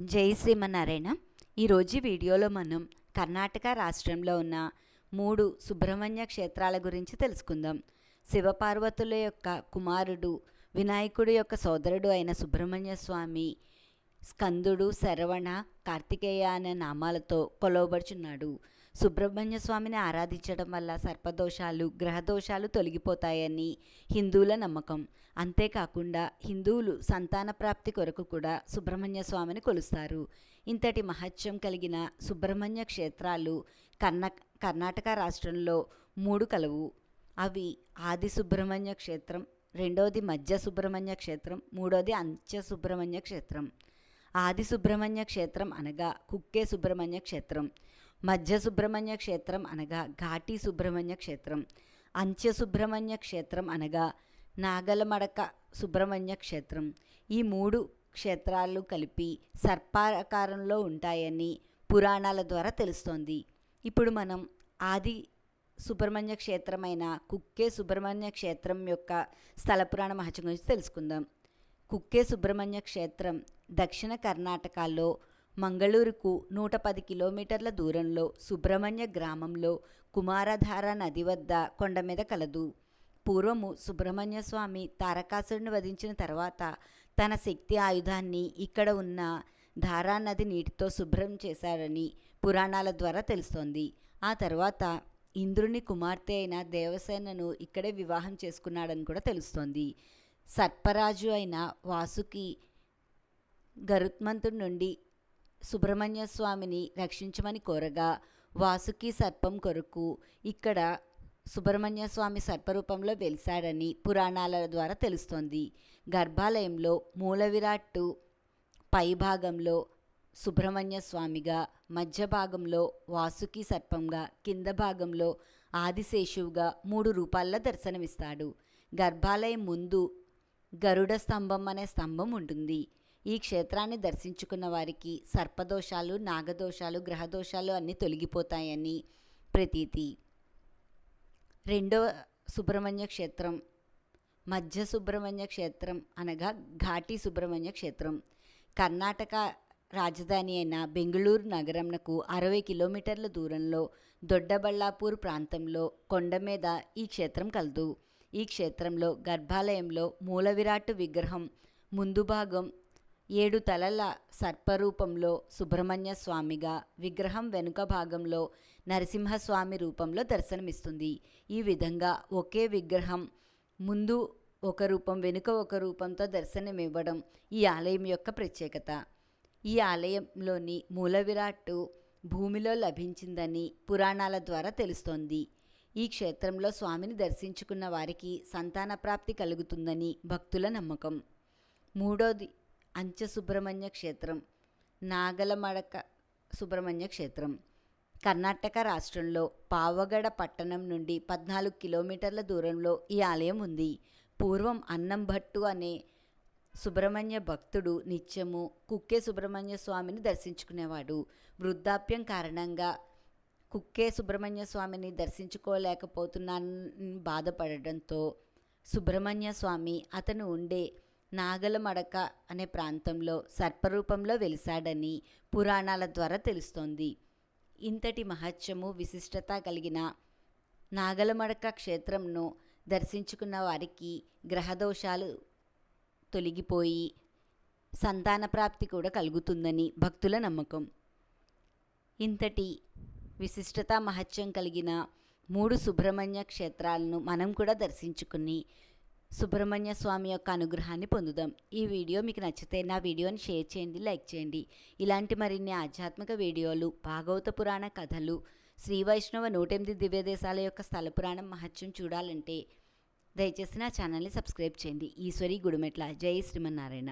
జై శ్రీమన్నారాయణ. ఈరోజు వీడియోలో మనం కర్ణాటక రాష్ట్రంలో ఉన్న మూడు సుబ్రహ్మణ్య క్షేత్రాల గురించి తెలుసుకుందాం. శివపార్వతుల యొక్క కుమారుడు వినాయకుడు యొక్క సోదరుడు అయిన సుబ్రహ్మణ్య స్వామి స్కందుడు శరవణ కార్తికేయ అనే నామాలతో కొలవబడుచున్నాడు. సుబ్రహ్మణ్య స్వామిని ఆరాధించడం వల్ల సర్పదోషాలు గ్రహదోషాలు తొలగిపోతాయని హిందువుల నమ్మకం. అంతేకాకుండా హిందువులు సంతాన ప్రాప్తి కొరకు కూడా సుబ్రహ్మణ్య స్వామిని కొలుస్తారు. ఇంతటి మహత్యం కలిగిన సుబ్రహ్మణ్య క్షేత్రాలు కర్ణ కర్ణాటక రాష్ట్రంలో మూడు కలవు. అవి ఆది సుబ్రహ్మణ్య క్షేత్రం రెండోది మధ్య సుబ్రహ్మణ్య క్షేత్రం మూడవది అంత్య సుబ్రహ్మణ్య క్షేత్రం. ఆది సుబ్రహ్మణ్య క్షేత్రం అనగా కుక్కే సుబ్రహ్మణ్య క్షేత్రం. మధ్య సుబ్రహ్మణ్య క్షేత్రం అనగా ఘాటి సుబ్రహ్మణ్య క్షేత్రం. అంత్య సుబ్రహ్మణ్య క్షేత్రం అనగా నాగలమడక సుబ్రహ్మణ్య క్షేత్రం. ఈ మూడు క్షేత్రాలు కలిపి సర్పాకారంలో ఉంటాయని పురాణాల ద్వారా తెలుస్తోంది. ఇప్పుడు మనం ఆది సుబ్రహ్మణ్య క్షేత్రమైన కుక్కే సుబ్రహ్మణ్య క్షేత్రం యొక్క స్థల పురాణ మహత్యం గురించి తెలుసుకుందాం. కుక్కే సుబ్రహ్మణ్య క్షేత్రం దక్షిణ కర్ణాటకలో మంగళూరుకు నూట పది కిలోమీటర్ల దూరంలో సుబ్రహ్మణ్య గ్రామంలో కుమారధార నది వద్ద కొండ మీద కలదు. పూర్వము సుబ్రహ్మణ్య స్వామి తారకాసురుని వధించిన తర్వాత తన శక్తి ఆయుధాన్ని ఇక్కడ ఉన్న ధారా నది నీటితో శుభ్రం చేశాడని పురాణాల ద్వారా తెలుస్తోంది. ఆ తర్వాత ఇంద్రుని కుమార్తె అయిన దేవసేనను ఇక్కడే వివాహం చేసుకున్నాడని కూడా తెలుస్తోంది. సర్పరాజు అయిన వాసుకి గరుత్మంతుడి నుండి సుబ్రహ్మణ్య స్వామిని రక్షించమని కోరగా వాసుకి సర్పం కొరకు ఇక్కడ సుబ్రహ్మణ్య స్వామి సర్పరూపంలో వెలిశాడని పురాణాల ద్వారా తెలుస్తోంది. గర్భాలయంలో మూల విరాట్టు పై భాగంలో సుబ్రహ్మణ్య స్వామిగా మధ్య భాగంలో వాసుకి సర్పంగా కింద భాగంలో ఆదిశేషువుగా మూడు రూపాల్లో దర్శనమిస్తాడు. గర్భాలయం ముందు గరుడ స్తంభం అనే స్తంభం ఉంటుంది. ఈ క్షేత్రాన్ని దర్శించుకున్న వారికి సర్పదోషాలు నాగదోషాలు గ్రహదోషాలు అన్నీ తొలగిపోతాయని ప్రతీతి. రెండవ సుబ్రహ్మణ్య క్షేత్రం మధ్య సుబ్రహ్మణ్య క్షేత్రం అనగా ఘాటి సుబ్రహ్మణ్య క్షేత్రం. కర్ణాటక రాజధాని అయిన బెంగళూరు నగరంనకు అరవై కిలోమీటర్ల దూరంలో దొడ్డబళ్ళాపూర్ ప్రాంతంలో కొండ మీద ఈ క్షేత్రం కలదు. ఈ క్షేత్రంలో గర్భాలయంలో మూల విరాట్ విగ్రహం ముందు భాగం ఏడు తలల సర్పరూపంలో సుబ్రహ్మణ్య స్వామిగా విగ్రహం వెనుక భాగంలో నరసింహస్వామి రూపంలో దర్శనమిస్తుంది. ఈ విధంగా ఒకే విగ్రహం ముందు ఒక రూపం వెనుక ఒక రూపంతో దర్శనమివ్వడం ఈ ఆలయం యొక్క ప్రత్యేకత. ఈ ఆలయంలోని మూల విరాట్టు భూమిలో లభించిందని పురాణాల ద్వారా తెలుస్తోంది. ఈ క్షేత్రంలో స్వామిని దర్శించుకున్న వారికి సంతాన ప్రాప్తి కలుగుతుందని భక్తుల నమ్మకం. మూడోది అంచ సుబ్రహ్మణ్య క్షేత్రం నాగలమడక సుబ్రహ్మణ్య క్షేత్రం. కర్ణాటక రాష్ట్రంలో పావగడ పట్టణం నుండి పద్నాలుగు కిలోమీటర్ల దూరంలో ఈ ఆలయం ఉంది. పూర్వం అన్నం భట్టు అనే సుబ్రహ్మణ్య భక్తుడు నిత్యము కుక్కే సుబ్రహ్మణ్య స్వామిని దర్శించుకునేవాడు. వృద్ధాప్యం కారణంగా కుక్కే సుబ్రహ్మణ్య స్వామిని దర్శించుకోలేకపోతున్నానని బాధపడడంతో సుబ్రహ్మణ్య స్వామి అతను ఉండే నాగలమడక అనే ప్రాంతంలో సర్పరూపంలో వెలిశాడని పురాణాల ద్వారా తెలుస్తోంది. ఇంతటి మహత్యము విశిష్టత కలిగిన నాగలమడక క్షేత్రంను దర్శించుకున్న వారికి గ్రహదోషాలు తొలగిపోయి సంతాన ప్రాప్తి కూడా కలుగుతుందని భక్తుల నమ్మకం. ఇంతటి విశిష్టత మహత్యం కలిగిన మూడు సుబ్రహ్మణ్య క్షేత్రాలను మనం కూడా దర్శించుకుని సుబ్రహ్మణ్య స్వామి యొక్క అనుగ్రహాన్ని పొందుదాం. ఈ వీడియో మీకు నచ్చితే నా వీడియోని షేర్ చేయండి లైక్ చేయండి. ఇలాంటి మరిన్ని ఆధ్యాత్మిక వీడియోలు భాగవత పురాణ కథలు శ్రీ వైష్ణవ నూటెనిమిది దివ్యదేశాల యొక్క స్థల పురాణం మహత్యం చూడాలంటే దయచేసి నా ఛానల్ని సబ్స్క్రైబ్ చేయండి. ఈశ్వరి గుడిమెట్ల. జై శ్రీమన్నారాయణ.